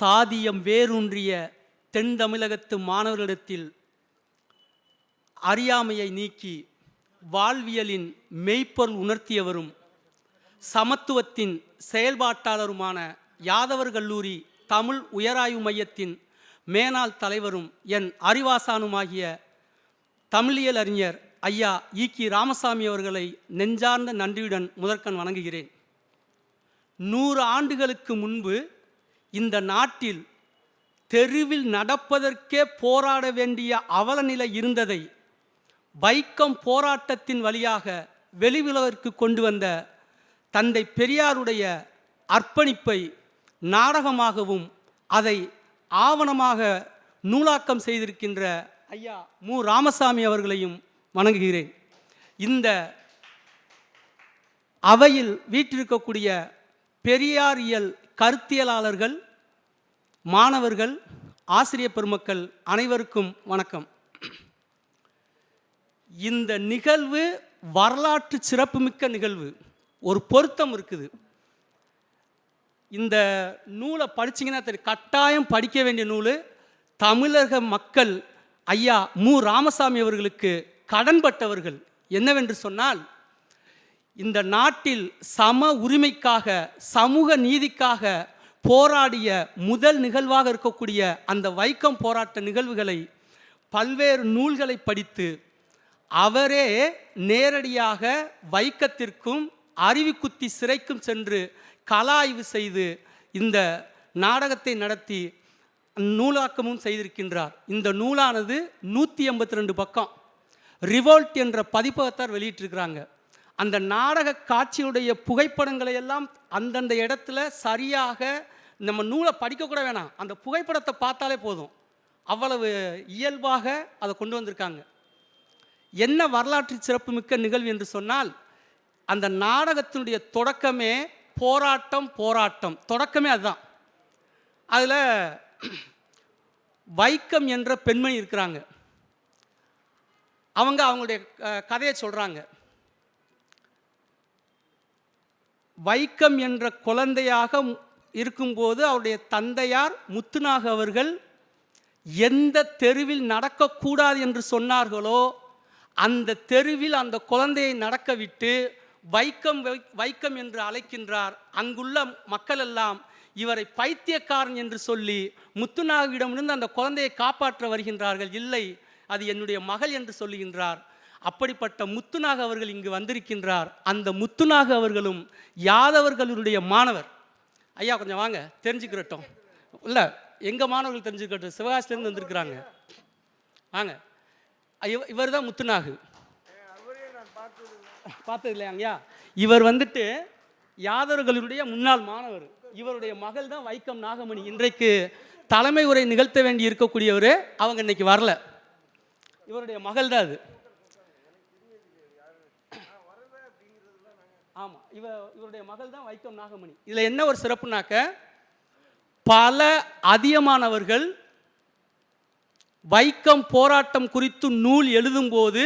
சாதியம் வேரூன்றிய தென் தமிழகத்து மாணவர்களிடத்தில் அறியாமையை நீக்கி வாழ்வியலின் மெய்ப்பொருள் உணர்த்தியவரும் சமத்துவத்தின் செயல்பாட்டாளருமான யாதவர் கல்லூரி தமிழ் உயராய்வு மையத்தின் மேனாள் தலைவரும் என் அறிவாசானுமாகிய தமிழியல் அறிஞர் ஐயா ஈக்கி ராமசாமி அவர்களை நெஞ்சார்ந்த நன்றியுடன் முதற்கண் வணங்குகிறேன். நூறு ஆண்டுகளுக்கு முன்பு இந்த நாட்டில் தெருவில் நடப்பதற்கே போராட வேண்டிய அவலநிலை இருந்ததை வைக்கம் போராட்டத்தின் வழியாக வெளிவிலகிற்கு கொண்டு வந்த தந்தை பெரியாருடைய அர்ப்பணிப்பை நாடகமாகவும் அதை ஆவணமாக நூலாக்கம் செய்திருக்கின்ற ஐயா மு. ராமசாமி அவர்களையும் வணங்குகிறேன். இந்த அவையில் வீற்றிருக்கக்கூடிய பெரியாரியல் கருத்தியலாளர்கள் மாணவர்கள் ஆசிரியர் பெருமக்கள் அனைவருக்கும் வணக்கம். இந்த நிகழ்வு வரலாற்று சிறப்புமிக்க நிகழ்வு. ஒரு பொருத்தம் இருக்குது. இந்த நூலை படிச்சீங்கன்னா தெரியும். கட்டாயம் படிக்க வேண்டிய நூல் தமிழக மக்கள் ஐயா மு. ராமசாமி அவர்களுக்கு கடன்பட்டவர்கள். என்னவென்று சொன்னால் இந்த நாட்டில் சம உரிமைக்காக சமூக நீதிக்காக போராடிய முதல் நிகழ்வாக இருக்கக்கூடிய அந்த வைக்கம் போராட்ட நிகழ்வுகளை பல்வேறு நூல்களை படித்து அவரே நேரடியாக வைக்கத்திற்கும் அருவிக்குத்தி சிறைக்கும் சென்று கலாய்வு செய்து இந்த நாடகத்தை நடத்தி நூலாக்கமும் செய்திருக்கின்றார். இந்த நூலானது நூற்றி எண்பத்தி ரெண்டு பக்கம். ரிவோல்ட் என்ற பதிப்பகத்தார் வெளியிட்டிருக்கிறாங்க. அந்த நாடக காட்சியுடைய புகைப்படங்களை எல்லாம் அந்தந்த இடத்துல சரியாக நம்ம நூலை படிக்கக்கூட வேணாம். அந்த புகைப்படத்தை பார்த்தாலே போதும். அவ்வளவு இயல்பாக அதை கொண்டு வந்திருக்காங்க. என்ன வரலாற்று சிறப்புமிக்க நிகழ்வு என்று சொன்னால் அந்த நாடகத்தினுடைய தொடக்கமே போராட்டம் போராட்டம். தொடக்கமே அதுதான். அதில் வைக்கம் என்ற பெண்மணி இருக்கிறாங்க. அவங்க அவங்களுடைய கதையை சொல்கிறாங்க வைக்கம் என்ற குழந்தையாக இருக்கும்போது அவருடைய தந்தையார் முத்துநாக அவர்கள் எந்த தெருவில் நடக்கக்கூடாது என்று சொன்னார்களோ அந்த தெருவில் அந்த குழந்தையை நடக்க விட்டு வைக்கம் வை- வைக்கம் என்று அழைக்கின்றார். அங்குள்ள மக்கள் எல்லாம் இவரை பைத்தியக்காரன் என்று சொல்லி முத்துநாகவிடமிருந்து அந்த குழந்தையை காப்பாற்ற வருகின்றார்கள். இல்லை அது என்னுடைய மகள் என்று சொல்லுகின்றார். அப்படிப்பட்ட முத்துநாக அவர்கள் இங்கு வந்திருக்கின்றார். அந்த முத்துநாக அவர்களும் யாதவர்களுடைய மாணவர். ஐயா கொஞ்சம் வாங்க தெரிஞ்சுக்கிறட்டும். இல்லை எங்கள் மாணவர்கள் தெரிஞ்சுக்கட்டும் சிவகாசிலேருந்து வந்திருக்கிறாங்க. வாங்க. இவர் தான் முத்துநாகு. பார்த்தது இல்லையாங்கய்யா இவர் வந்துட்டு யாதவர்களுடைய முன்னாள் மாணவர். இவருடைய மகள் தான் வைக்கம் நாகமணி. இன்றைக்கு தலைமை உரை நிகழ்த்த வேண்டி இருக்கக்கூடியவர். அவங்க இன்னைக்கு வரல. இவருடைய மகள் தான் அது. இவ இவருடைய மகள் தான் வைக்கம் நாகமணி. இதில் என்ன ஒரு சிறப்புனாக்க பல அதிகமானவர்கள் வைக்கம் போராட்டம் குறித்து நூல் எழுதும்போது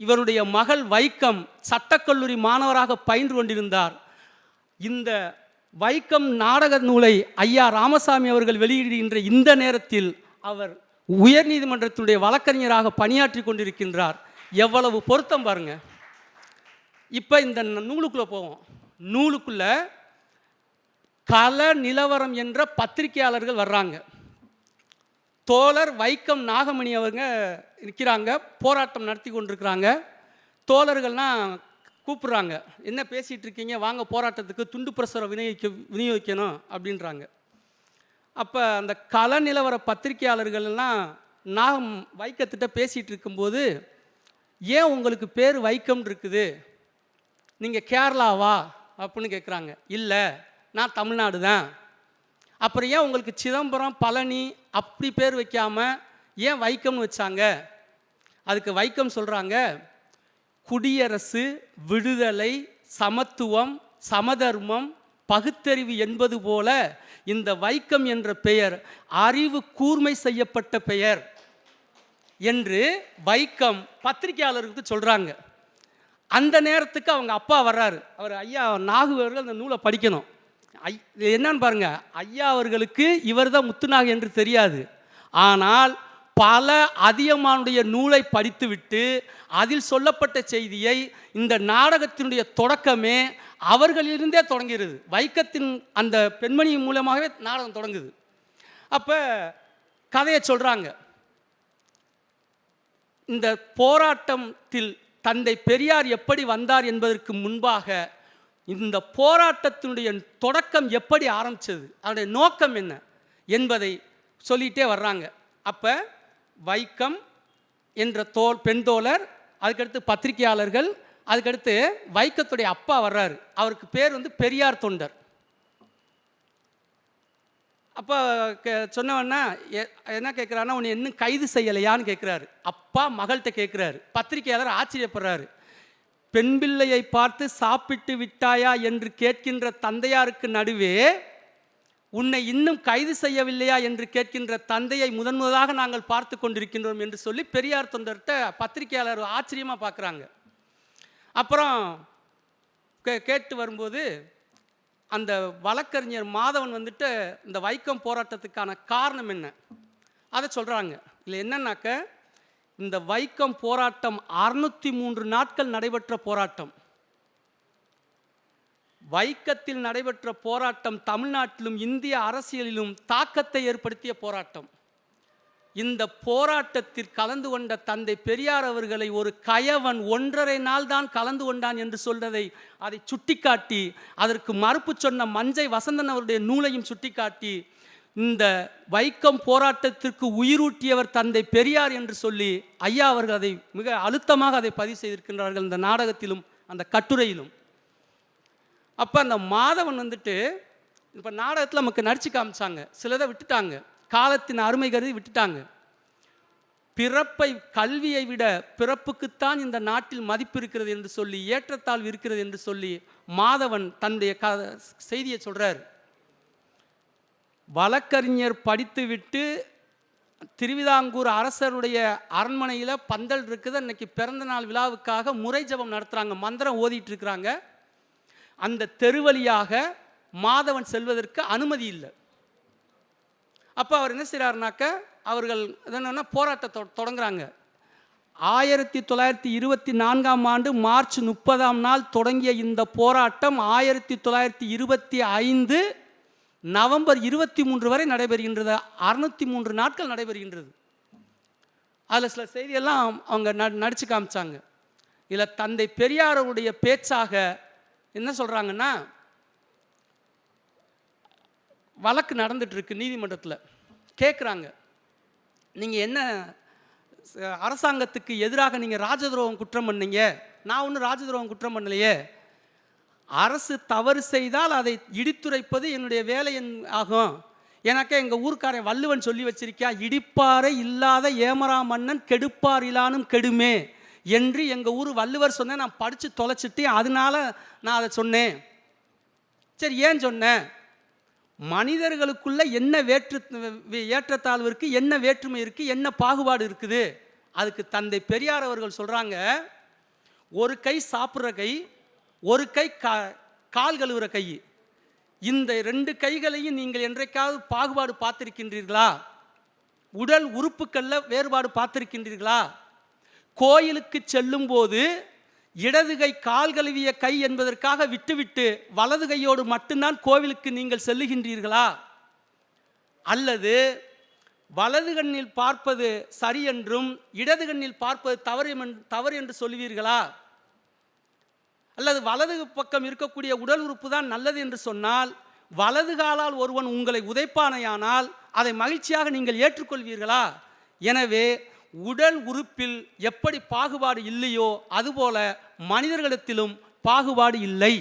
இவருடைய மகள் வைக்கம் சட்டக்கல்லூரி மாணவராக பயின்று கொண்டிருந்தார். இந்த வைக்கம் நாடக நூலை ஐயா ராமசாமி அவர்கள் வெளியிடுகின்ற இந்த நேரத்தில் அவர் உயர்நீதிமன்றத்தினுடைய வழக்கறிஞராக பணியாற்றி கொண்டிருக்கின்றார். எவ்வளவு பொருத்தம் பாருங்கள் இப்போ இந்த நூலுக்குள்ளே போவோம். நூலுக்குள்ள கல நிலவரம் என்ற பத்திரிகையாளர்கள் வர்றாங்க. தோழர் வைக்கம் நாகமணி அவங்க நிற்கிறாங்க போராட்டம் நடத்தி கொண்டிருக்கிறாங்க. தோழர்கள்லாம் கூப்பிட்றாங்க என்ன பேசிகிட்டு இருக்கீங்க? வாங்க போராட்டத்துக்கு துண்டு பிரசுரம் விநியோகிக்க விநியோகிக்கணும் அப்படின்றாங்க. அப்போ அந்த கல நிலவர பத்திரிகையாளர்கள்லாம் நாகம் வைக்கத்திட்ட பேசிகிட்டு இருக்கும்போது ஏன் உங்களுக்கு பேர் வைக்கம் இருக்குது? நீங்கள் கேரளாவா அப்படின்னு கேட்குறாங்க இல்லை நான் தமிழ்நாடு தான். அப்புறம் ஏன் உங்களுக்கு சிதம்பரம் பழனி அப்படி பேர் வைக்காமல் ஏன் வைக்கம்னு வச்சாங்க? அதுக்கு வைக்கம் சொல்கிறாங்க குடியரசு விடுதலை சமத்துவம் சமதர்மம் பகுத்தறிவு என்பது போல இந்த வைக்கம் என்ற பெயர் அறிவு கூர்மை செய்யப்பட்ட பெயர் என்று வைக்கம் பத்திரிகையாளருக்கு சொல்கிறாங்க அந்த நேரத்துக்கு அவங்க அப்பா வர்றாரு. அவர் ஐயா நாகு அவர்கள் அந்த நூலை படிக்கணும். ஐ இது என்னன்னு பாருங்க. ஐயா அவர்களுக்கு இவர்தான் முத்துநாக என்று தெரியாது. ஆனால் பல அதியமானுடைய நூலை படித்துவிட்டு அதில் சொல்லப்பட்ட செய்தியை இந்த நாடகத்தினுடைய தொடக்கமே அவர்களிலிருந்தே தொடங்கிறது வைக்கத்தின் அந்த பெண்மணி மூலமாகவே நாடகம் தொடங்குது. அப்போ கதையை சொல்கிறாங்க இந்த போராட்டத்தில் தந்தை பெரியார் எப்படி வந்தார் என்பதற்கு முன்பாக இந்த போராட்டத்தினுடைய தொடக்கம் எப்படி ஆரம்பித்தது அதனுடைய நோக்கம் என்ன என்பதை சொல்லிகிட்டே வர்றாங்க. அப்போ வைக்கம் என்ற தோல் பெண் தோழர் அதுக்கடுத்து பத்திரிகையாளர்கள் அதுக்கடுத்து வைக்கத்துடைய அப்பா வர்றாரு. அவருக்கு பேர் வந்து பெரியார் தொண்டர். அப்போ சொன்னவன்னா எ- என்ன கேட்குறாருன்னா உன்னை இன்னும் கைது செய்யலையான்னு கேட்குறாரு அப்பா மகள்கிட்ட கேட்குறாரு பத்திரிகையாளர் ஆச்சரியப்படுறாரு. பெண் பிள்ளையை பார்த்து சாப்பிட்டு விட்டாயா? என்று கேட்கின்ற தந்தையாருக்கு நடுவே உன்னை இன்னும் கைது செய்யவில்லையா? என்று கேட்கின்ற தந்தையை முதன் முதலாக நாங்கள் பார்த்து கொண்டிருக்கின்றோம் என்று சொல்லி பெரியார் தொண்டர்கிட்ட பத்திரிகையாளர் ஆச்சரியமாக பார்க்குறாங்க அப்புறம் கே கேட்டு வரும்போது அந்த வழக்கறிஞர் மாதவன் வந்துட்டு இந்த வைக்கம் போராட்டத்துக்கான காரணம் என்ன? அதை சொல்கிறாங்க இல்லை என்னன்னாக்க இந்த வைக்கம் போராட்டம் அறுநூற்றி மூன்று நாட்கள் நடைபெற்ற போராட்டம். வைக்கத்தில் நடைபெற்ற போராட்டம் தமிழ்நாட்டிலும் இந்திய அரசியலிலும் தாக்கத்தை ஏற்படுத்திய போராட்டம். இந்த போராட்டத்தில் கலந்து கொண்ட தந்தை பெரியார் அவர்களை ஒரு கயவன் ஒன்றரை நாள் தான் கலந்து கொண்டான் என்று சொல்றதை அதை சுட்டிக்காட்டி அதற்கு மறுப்பு சொன்ன மஞ்சை வசந்தன் அவருடைய நூலையும் சுட்டிக்காட்டி இந்த வைக்கம் போராட்டத்திற்கு உயிரூட்டியவர் தந்தை பெரியார் என்று சொல்லி ஐயா அவர்கள் அதை மிக அழுத்தமாக அதை பதிவு செய்திருக்கின்றார்கள் இந்த நாடகத்திலும் அந்த கட்டுரையிலும். அப்போ அந்த மாதவன் வந்துட்டு இப்போ நாடகத்தில் நமக்கு நடிச்சு காமிச்சாங்க சிலதை விட்டுட்டாங்க. காலத்தின் அருமை கருதி விட்டுட்டாங்க. பிறப்பை கல்வியை விட பிறப்புக்குத்தான் இந்த நாட்டில் மதிப்பு இருக்கிறது என்று சொல்லி ஏற்றத்தாழ்வு இருக்கிறது என்று சொல்லி மாதவன் தன்னுடைய க செய்தியை சொல்கிறார் வழக்கறிஞர் படித்துவிட்டு திருவிதாங்கூர் அரசருடைய அரண்மனையில் பந்தல் இருக்குது. அன்னைக்கு பிறந்த நாள் விழாவுக்காக முறை ஜபம் நடத்துகிறாங்க மந்திரம் ஓதிட்டு இருக்கிறாங்க. அந்த தெருவழியாக மாதவன் செல்வதற்கு அனுமதி இல்லை. அப்போ அவர் என்ன செய்கிறாருனாக்க அவர்கள் என்னென்னா போராட்டத்தை தொ- தொடங்குறாங்க. ஆயிரத்தி தொள்ளாயிரத்தி இருபத்தி நான்காம் ஆண்டு மார்ச் முப்பதாம் நாள் தொடங்கிய இந்த போராட்டம் ஆயிரத்தி தொள்ளாயிரத்தி இருபத்தி ஐந்து நவம்பர் இருபத்தி மூன்று வரை நடைபெறுகின்றது. அறுநூத்தி மூன்று நாட்கள் நடைபெறுகின்றது. அதில் சில செய்தியெல்லாம் அவங்க ந நடித்து காமிச்சாங்க. இதில் தந்தை பெரியாருடைய பேச்சாக என்ன சொல்கிறாங்கன்னா வழக்கு நடந்துட்டுருக்கு நீதிமன்றத்தில். கேட்குறாங்க நீங்கள் என்ன அரசாங்கத்துக்கு எதிராக நீங்கள் ராஜதுரோகம் குற்றம் பண்ணீங்க? நான் ஒன்றும் ராஜதுரோகம் குற்றம் பண்ணலையே. அரசு தவறு செய்தால் அதை இடித்துரைப்பது என்னுடைய வேலை என்- ஆகும். எனக்கு எங்கள் ஊர்க்காரன் வள்ளுவன் சொல்லி வச்சிருக்கியா இடிப்பாறை இல்லாத ஏமரா மன்னன் கெடுப்பார் இலானும் கெடுமே என்று எங்கள் ஊர் வள்ளுவர் சொன்னேன். நான் படித்து தொலைச்சிட்டு அதனால நான் அதை சொன்னேன். சரி ஏன் சொன்னேன்? மனிதர்களுக்குள்ள என்ன வேற்று வே- ஏற்றத்தாழ்வு இருக்குது என்ன வேற்றுமை இருக்குது என்ன பாகுபாடு இருக்குது? அதுக்கு தந்தை பெரியார் அவர்கள் சொல்கிறாங்க ஒரு கை சாப்பிட்ற கை ஒரு கை கா கால் கழுவுற கை. இந்த ரெண்டு கைகளையும் நீங்கள் என்றைக்காவது பாகுபாடு பார்த்திருக்கின்றீர்களா? உடல் உறுப்புகளில் வேறுபாடு பார்த்திருக்கின்றீர்களா? கோயிலுக்கு செல்லும்போது இடது கை கால் கழுவிய கை என்பதற்காக விட்டுவிட்டு வலது கையோடு மட்டும்தான் கோவிலுக்கு நீங்கள் செல்லுகின்றீர்களா? அல்லது வலது கண்ணில் பார்ப்பது சரி என்றும் இடது கண்ணில் பார்ப்பது தவறு தவறு என்று சொல்லுவீர்களா? அல்லது வலது பக்கம் இருக்கக்கூடிய உடல் உறுப்பு தான் நல்லது என்று சொன்னால் வலது காலால் ஒருவன் உங்களை உதைப்பானையானால் அதை மகிழ்ச்சியாக நீங்கள் ஏற்றுக்கொள்வீர்களா? எனவே உடல் உறுப்பில் எப்படி பாகுபாடு இல்லையோ அதுபோல மனிதர்களிடத்திலும் பாகுபாடு இல்லை.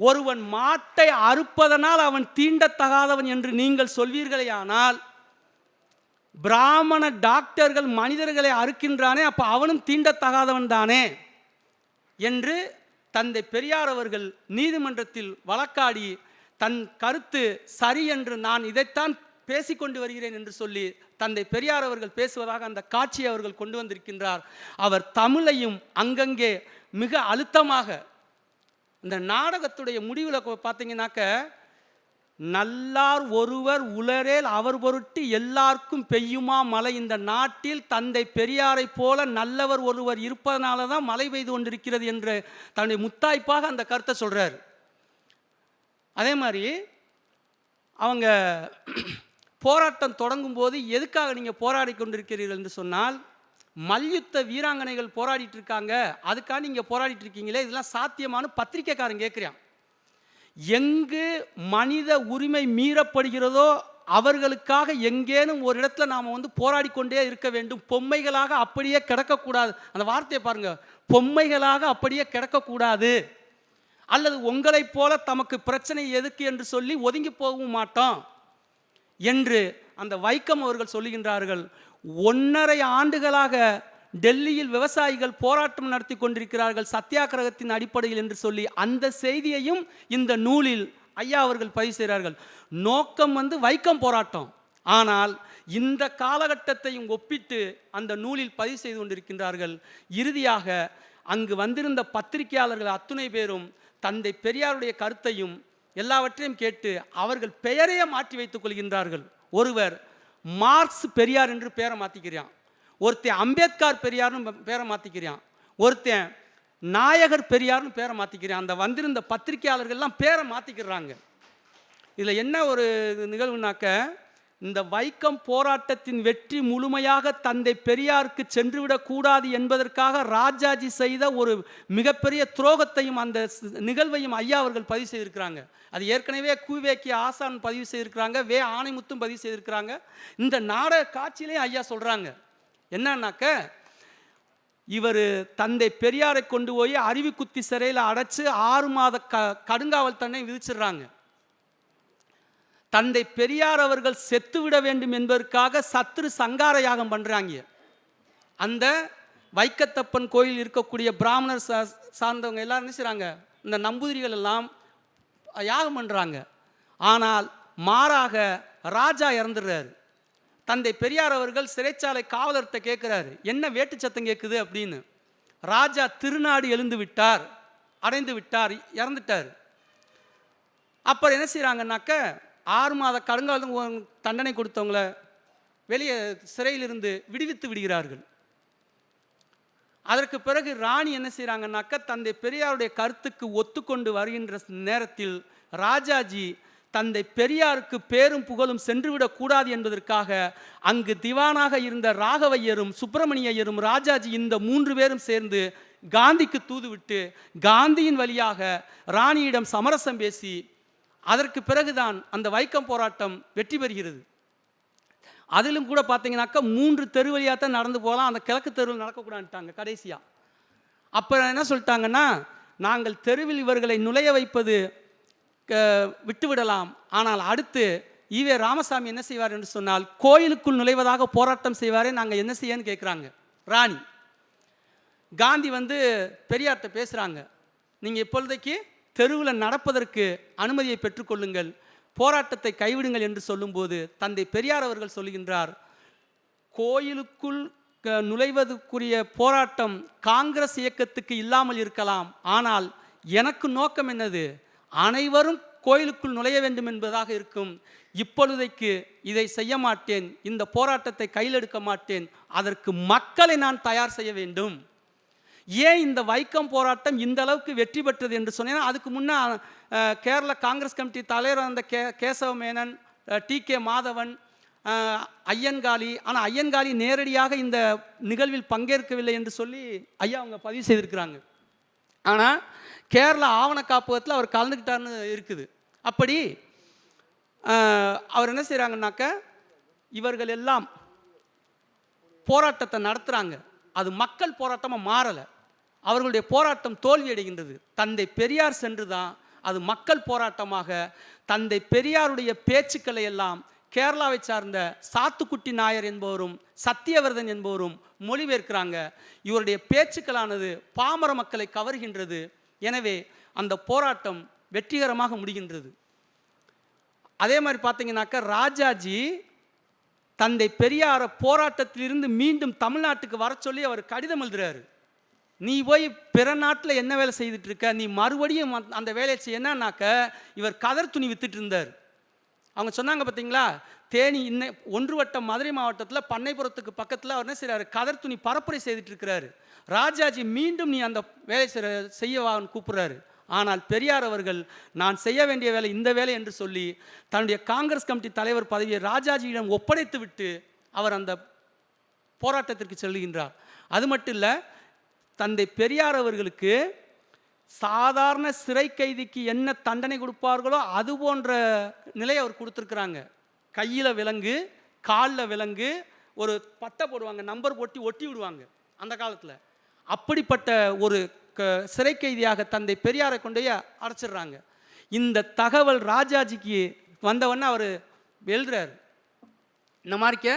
ஒருவன் மாட்டை அறுப்பதனால் அவன் தீண்டத்தகாதவன் என்று நீங்கள் சொல்வீர்களேயானால் பிராமண டாக்டர்கள் மனிதர்களை அறுக்கின்றானே அப்போ அவனும் தீண்டத்தகாதவன் தானே என்று தந்தை பெரியார் அவர்கள் நீதிமன்றத்தில் வழக்காடி தன் கருத்து சரி என்று நான் இதைத்தான் பேசிக்கொண்டு வருகிறேன் என்று சொல்லி தந்தை பெரியார் அவர்கள் பேசுவதாக அந்த காட்சியை அவர்கள் கொண்டு வந்திருக்கின்றார். அவர் தமிழையும் அங்கங்கே மிக அழுத்தமாக இந்த நாடகத்துடைய முடிவில் பார்த்தீங்கன்னாக்க நல்லார் ஒருவர் உளரேல் அவர் பொருட்டு எல்லாருக்கும் பெய்யுமா மழை? இந்த நாட்டில் தந்தை பெரியாரைப் போல நல்லவர் ஒருவர் இருப்பதனால தான் மழை பெய்து கொண்டிருக்கிறது என்று தன்னுடைய முத்தாய்ப்பாக அந்த கருத்தை சொல்கிறார் அதே மாதிரி அவங்க போராட்டம் தொடங்கும் போது எதுக்காக நீங்கள் போராடி கொண்டிருக்கிறீர்கள் என்று சொன்னால் மல்யுத்த வீராங்கனைகள் போராடிட்டு இருக்காங்க அதுக்காக நீங்கள் போராடிட்டு இருக்கீங்களே இதெல்லாம் சாத்தியமானு பத்திரிக்கைக்காரன் கேட்குறான் எங்கு மனித உரிமை மீறப்படுகிறதோ அவர்களுக்காக எங்கேனும் ஒரு இடத்துல நாம் வந்து போராடி கொண்டே இருக்க வேண்டும். பொம்மைகளாக அப்படியே கிடக்கக்கூடாது. அந்த வார்த்தையை பாருங்கள் பொம்மைகளாக அப்படியே கிடக்கக்கூடாது. அல்லது உங்களைப் போல தமக்கு பிரச்சனை எதுக்கு என்று சொல்லி ஒதுங்கி போகவும் மாட்டோம். என்று அந்த வைக்கம் அவர்கள் சொல்லுகின்றார்கள். ஒன்றரை ஆண்டுகளாக டெல்லியில் விவசாயிகள் போராட்டம் நடத்தி கொண்டிருக்கிறார்கள் சத்தியாகிரகத்தின் அடிப்படையில் என்று சொல்லி அந்த செய்தியையும் இந்த நூலில் ஐயா அவர்கள் பதிவு செய்கிறார்கள். நோக்கம் வந்து வைக்கம் போராட்டம். ஆனால் இந்த காலகட்டத்தையும் ஒப்பிட்டு அந்த நூலில் பதிவு செய்து கொண்டிருக்கின்றார்கள். இறுதியாக அங்கு வந்திருந்த பத்திரிகையாளர்கள் அத்துணை பேரும் தந்தை பெரியாருடைய கருத்தையும் எல்லாவற்றையும் கேட்டு அவர்கள் பெயரையே மாற்றி வைத்துக் கொள்கின்றார்கள். ஒருவர் மார்க்ஸ் பெரியார் என்று பேரை மாற்றிக்கிறான் ஒருத்தன் அம்பேத்கர் பெரியார்னு பேரை மாற்றிக்கிறான் ஒருத்தன் நாயகர் பெரியார்னு பேரை மாற்றிக்கிறான் அந்த வந்திருந்த பத்திரிகையாளர்கள்லாம் பேரை மாற்றிக்கிறாங்க இதில் என்ன ஒரு நிகழ்வுனாக்க இந்த வைக்கம் போராட்டத்தின் வெற்றி முழுமையாக தந்தை பெரியாருக்கு சென்றுவிடக்கூடாது என்பதற்காக ராஜாஜி செய்த ஒரு மிகப்பெரிய துரோகத்தையும் அந்த நிகழ்வையும் ஐயா அவர்கள் பதிவு செய்திருக்கிறாங்க. அது ஏற்கனவே குவேக்கி ஆசான் பதிவு செய்திருக்கிறாங்க வே ஆணைமுத்தும் பதிவு செய்திருக்கிறாங்க. இந்த நாடக காட்சியிலையும் ஐயா சொல்கிறாங்க என்னன்னாக்க இவர் தந்தை பெரியாரை கொண்டு போய் அருவிக்குத்தி சிறையில் அடைச்சு ஆறு மாத க கடுங்காவல் தண்டனை விதிச்சிடுறாங்க. தந்தை பெரியார் அவர்கள் செத்துவிட வேண்டும் என்பதற்காக சத்துரு சங்கார யாகம் பண்ணுறாங்க அந்த வைக்கத்தப்பன் கோயில் இருக்கக்கூடிய பிராமணர் சா சார்ந்தவங்க எல்லாரும் என்ன செய்கிறாங்க இந்த நம்பூதிரிகள் எல்லாம் யாகம் பண்ணுறாங்க ஆனால் மாறாக ராஜா இறந்துடுறாரு. தந்தை பெரியார் அவர்கள் சிறைச்சாலை காவலர்கிட்ட கேட்குறாரு என்ன வேட்டு சத்தம் கேட்குது அப்படின்னு. ராஜா திருநாடு எழுந்து விட்டார். அடைந்து விட்டார். இறந்துட்டார். அப்புறம் என்ன செய்கிறாங்கன்னாக்க ஆறு மாத கடுங்காலம் தண்டனை கொடுத்தவங்கள வெளியே சிறையிலிருந்து விடுவித்து விடுகிறார்கள். அதற்கு பிறகு ராணி என்ன செய்கிறாங்கன்னாக்க தந்தை பெரியாருடைய கருத்துக்கு ஒத்துக்கொண்டு வருகின்ற நேரத்தில் ராஜாஜி தந்தை பெரியாருக்கு பேரும் புகழும் சென்றுவிடக்கூடாது என்பதற்காக அங்கு திவானாக இருந்த ராகவையரும் சுப்பிரமணியரும் ராஜாஜி இந்த மூன்று பேரும் சேர்ந்து காந்திக்கு தூதுவிட்டு காந்தியின் வழியாக ராணியிடம் சமரசம் பேசி அதற்கு பிறகுதான் அந்த வைக்கம் போராட்டம் வெற்றி பெறுகிறது. அதிலும் கூட பார்த்தீங்கன்னாக்கா மூன்று தெரு வழியாக தான் நடந்து போகலாம். அந்த கிழக்கு தெருவில் நடக்கக்கூடாதுட்டாங்க கடைசியாக அப்போ என்ன சொல்லிட்டாங்கன்னா நாங்கள் தெருவில் இவர்களை நுழைய வைப்பது க- விட்டுவிடலாம். ஆனால் அடுத்து ஈவே ராமசாமி என்ன செய்வார் என்று சொன்னால் கோயிலுக்குள் நுழைவதாக போராட்டம் செய்வாரே நாங்கள் என்ன செய்யன்னு கேட்குறாங்க. ராணி. காந்தி வந்து பெரியார்கிட்ட பேசுகிறாங்க நீங்கள் இப்பொழுதைக்கு தெருவில் நடப்பதற்கு அனுமதியை பெற்றுக்கொள்ளுங்கள். போராட்டத்தை கைவிடுங்கள் என்று சொல்லும்போது தந்தை பெரியார் அவர்கள் சொல்கின்றார் கோயிலுக்குள் க- நுழைவதற்குரிய போராட்டம் காங்கிரஸ் இயக்கத்துக்கு இல்லாமல் இருக்கலாம். ஆனால் எனக்கு நோக்கம் என்னது? அனைவரும் கோயிலுக்குள் நுழைய வேண்டும் என்பதாக இருக்கும். இப்பொழுதைக்கு இதை செய்ய மாட்டேன். இந்த போராட்டத்தை கையில் எடுக்க மாட்டேன். அதற்கு மக்களை நான் தயார் செய்ய வேண்டும். ஏன் இந்த வைக்கம் போராட்டம் இந்த அளவுக்கு வெற்றி பெற்றது என்று சொன்னேன்னா அதுக்கு முன்னே கேரள காங்கிரஸ் கமிட்டி தலைவர் அந்த K Kesava Menon T K Madhavan Ayyankali ஆனால் ஐயன்காளி நேரடியாக இந்த நிகழ்வில் பங்கேற்கவில்லை என்று சொல்லி ஐயா அவங்க பதிவு செய்திருக்கிறாங்க. ஆனால் கேரளா ஆவண காப்பகத்தில் அவர் கலந்துக்கிட்டார்னு இருக்குது. அப்படி அவர் என்ன செய்கிறாங்கன்னாக்க இவர்கள் எல்லாம் போராட்டத்தை நடத்துகிறாங்க அது மக்கள் போராட்டமாக மாறலை. அவர்களுடைய போராட்டம் தோல்வியடைகின்றது. தந்தை பெரியார் சென்று தான் அது மக்கள் போராட்டமாக தந்தை பெரியாருடைய பேச்சுக்களை எல்லாம் கேரளாவை சார்ந்த சாத்துக்குட்டி நாயர் என்பவரும் சத்தியவர்தன் என்பவரும் மொழிபெயர்க்கிறாங்க. இவருடைய பேச்சுக்களானது பாமர மக்களை கவர்கின்றது. எனவே அந்த போராட்டம் வெற்றிகரமாக முடிகின்றது. அதே மாதிரி பார்த்தீங்கன்னாக்கா ராஜாஜி தந்தை பெரியார போராட்டத்திலிருந்து மீண்டும் தமிழ்நாட்டுக்கு வர சொல்லி அவர் கடிதம் எழுதுறாரு. நீ போய் பிற நாட்டில் என்ன வேலை செய்துட்டு இருக்க நீ மறுபடியும் அந்த- அந்த வேலையை செய்யனாக்க இவர் கதர் துணி வித்துட்டு இருந்தார் அவங்க சொன்னாங்க பார்த்தீங்களா தேனி இன்ன ஒன்று வட்டம் மதுரை மாவட்டத்தில் பண்ணைபுரத்துக்கு பக்கத்தில் அவர் என்ன செய்கிறார் கதர் துணி பரப்புரை செய்துட்டு இருக்கிறாரு ராஜாஜி மீண்டும் நீ அந்த வேலை செய்ய செய்யவான்னு கூப்பிட்றாரு. ஆனால் பெரியார் அவர்கள் நான் செய்ய வேண்டிய வேலை இந்த வேலை என்று சொல்லி தன்னுடைய காங்கிரஸ் கமிட்டி தலைவர் பதவியை ராஜாஜியிடம் ஒப்படைத்து விட்டு அவர் அந்த போராட்டத்திற்கு செல்கின்றார். அது மட்டும் இல்லை தந்தை பெரியார் அவர்களுக்கு சாதாரண சிறை கைதிக்கு என்ன தண்டனை கொடுப்பார்களோ அது போன்ற நிலையை அவர் கொடுத்துருக்குறாங்க. கையில் விலங்கு காலில் விலங்கு ஒரு பட்டை போடுவாங்க நம்பர் போட்டி ஒட்டி விடுவாங்க அந்த காலத்தில். அப்படிப்பட்ட ஒரு க சிறை கைதியாக தந்தை பெரியாரை கொண்டு போய் அடைச்சிடுறாங்க. இந்த தகவல் ராஜாஜிக்கு வந்தவொடனே அவர் எழுதுறாரு. இந்த மாதிரிக்க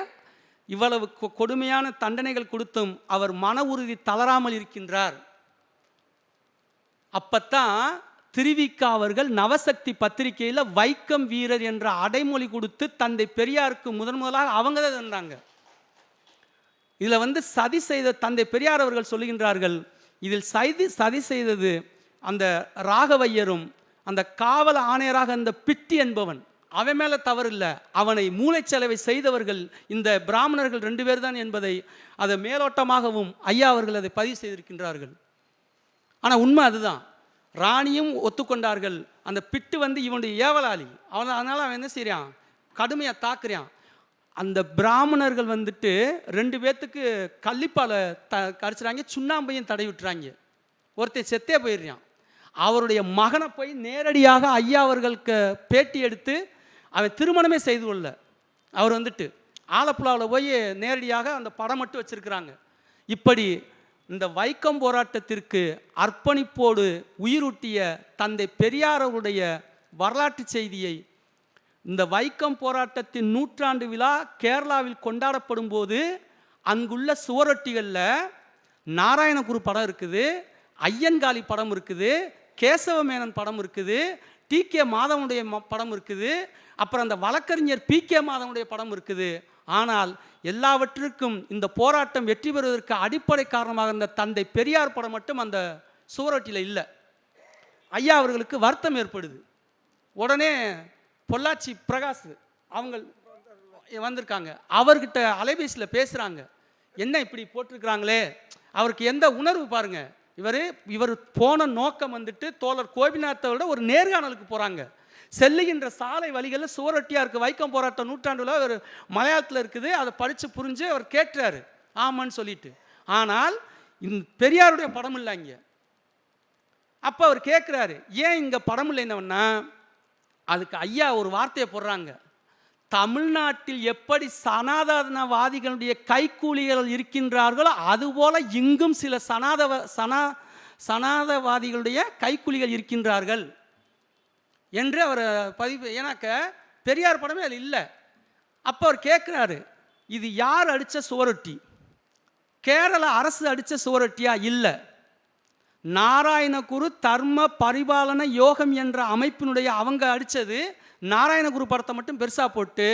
இவ்வளவு கொ- கொடுமையான தண்டனைகள் கொடுத்தும் அவர் மன உறுதி தளராமல் இருக்கின்றார். அப்பத்தான் திருவிக்கா அவர்கள் நவசக்தி பத்திரிகையில் வைக்கம் வீரர் என்ற அடைமொழி கொடுத்து தந்தை பெரியாருக்கு முதன் முதலாக அவங்க தான் தந்தாங்க. இதில் வந்து சதி செய்த தந்தை பெரியார் அவர்கள் சொல்லுகின்றார்கள் இதில் சதி சதி செய்தது அந்த ராகவையரும் அந்த காவல் ஆணையராக அந்த பிட்டி என்பவன். அவன் மேலே தவறு இல்லை. அவனை மூளைச்சலவை செய்தவர்கள் இந்த பிராமணர்கள் ரெண்டு பேர் தான் என்பதை அதை மேலோட்டமாகவும் ஐயா அவர்கள் அதை பதிவு செய்திருக்கின்றார்கள். ஆனால் உண்மை அதுதான். ராணியும் ஒத்துக்கொண்டார்கள். அந்த பிட்டு வந்து இவனுடைய ஏவலாளி. அவன் அதனால் அவன் என்ன செய்கிறான் கடுமையாக தாக்குறான். அந்த பிராமணர்கள் வந்துட்டு ரெண்டு பேர்த்துக்கு கள்ளிப்பாலை த கரைச்சிட்றாங்க சுண்ணாம்பையும் தடை விட்டுறாங்க. ஒருத்தன் செத்தே போயிடுறான். அவருடைய மகனை போய் நேரடியாக ஐயா அவர்களுக்கு பேட்டி எடுத்து அவன் திருமணமே செய்து கொள்ள அவர் வந்துட்டு ஆலப்புழாவில் போய் நேரடியாக அந்த படம் மட்டும் வச்சிருக்கிறாங்க. இப்படி இந்த வைக்கம் போராட்டத்திற்கு அர்ப்பணிப்போடு உயிரூட்டிய தந்தை பெரியார் அவருடைய வரலாற்று செய்தியை இந்த வைக்கம் போராட்டத்தின் நூற்றாண்டு விழா கேரளாவில் கொண்டாடப்படும் போது அங்குள்ள சுவரொட்டிகளில் நாராயணகுரு படம் இருக்குது ஐயன்காளி படம் இருக்குது கேசவமேனன் படம் இருக்குது டி கே மாதவனுடைய ம- படம் இருக்குது. அப்புறம் அந்த வழக்கறிஞர் பி கே மாதவனுடைய படம் இருக்குது. ஆனால் எல்லாவற்றிற்கும் இந்த போராட்டம் வெற்றி பெறுவதற்கு அடிப்படை காரணமாக இருந்த தந்தை பெரியார் படம் மட்டும் அந்த சுவரொட்டியில் இல்லை. ஐயா அவர்களுக்கு வருத்தம் ஏற்படுது. உடனே பொள்ளாச்சி பிரகாஷ் அவங்க வந்திருக்காங்க. அவர்கிட்ட அலைபேசியில் பேசுகிறாங்க என்ன இப்படி போட்டிருக்கிறாங்களே? அவருக்கு எந்த உணர்வு பாருங்கள் இவர் இவர் போன நோக்கம் வந்துட்டு தோழர் கோபிநாத்தை விட ஒரு நேர்காணலுக்கு போகிறாங்க செல்லுகின்ற சாலை வழிகளில் சுவரொட்டியாக இருக்குது வைக்கம் போராட்டம் நூற்றாண்டுல அவர் மலையாளத்தில் இருக்குது. அதை படித்து புரிஞ்சு அவர் கேட்டுறாரு. ஆமான்னு சொல்லிட்டு. ஆனால் இந்த பெரியாருடைய படம் இல்லை இங்கே அப்போ அவர் கேட்குறாரு ஏன் இங்கே படம் இல்லைன்னவன்னா அதுக்கு ஐயா ஒரு வார்த்தையை போடுறாங்க. தமிழ்நாட்டில் எப்படி சனாதனவாதிகளுடைய கைக்கூலிகள் இருக்கின்றார்களோ அதுபோல இங்கும் சில சனாதவ சனா சனாதவாதிகளுடைய கைக்கூலிகள் இருக்கின்றார்கள் என்று அவர் பதிவு ஏன்னாக்க பெரியார் படமே அதில் இல்லை. அப்போ அவர் கேட்குறாரு இது யார் அடித்த சுவரொட்டி? கேரள அரசு அடித்த சுவரொட்டியா? இல்லை. நாராயணகுரு தர்ம பரிபாலன யோகம் என்ற அமைப்பினுடைய அவங்க அடித்தது நாராயணகுரு படத்தை மட்டும் பெருசாக போட்டு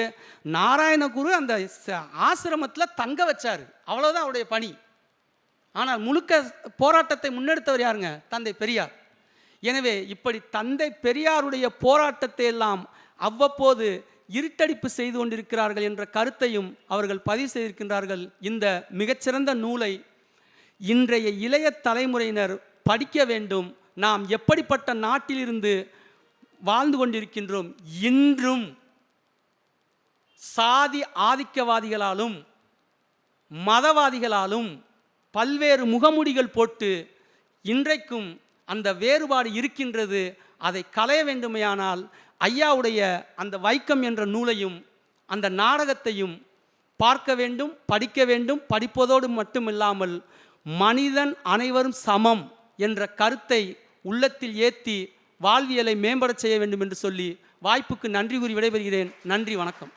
நாராயணகுரு அந்த ஆசிரமத்தில் தங்க வச்சார். அவ்வளோதான் அவருடைய பணி. ஆனால் முழுக்க போராட்டத்தை முன்னெடுத்தவர் யாருங்க? தந்தை பெரியார். எனவே இப்படி தந்தை பெரியாருடைய போராட்டத்தை எல்லாம் அவ்வப்போது இருட்டடிப்பு செய்து கொண்டிருக்கிறார்கள் என்ற கருத்தையும் அவர்கள் பதிவு செய்திருக்கின்றார்கள். இந்த மிகச்சிறந்த நூலை இன்றைய இளைய தலைமுறையினர் படிக்க வேண்டும். நாம் எப்படிப்பட்ட நாட்டிலிருந்து வாழ்ந்து கொண்டிருக்கின்றோம்? இன்றும் சாதி ஆதிக்கவாதிகளாலும் மதவாதிகளாலும் பல்வேறு முகமுடிகள் போட்டு இன்றைக்கும் அந்த வேறுபாடு இருக்கின்றது. அதை களைய வேண்டுமையானால் ஐயாவுடைய அந்த வைக்கம் என்ற நூலையும் அந்த நாடகத்தையும் பார்க்க வேண்டும் படிக்க வேண்டும். படிப்பதோடு மட்டுமில்லாமல் மனிதன் அனைவரும் சமம். என்ற கருத்தை உள்ளத்தில் ஏற்றி வாழ்வியலை மேம்படச் செய்ய வேண்டும் என்று சொல்லி வாய்ப்புக்கு நன்றி கூறி விடைபெறுகிறேன். நன்றி வணக்கம்.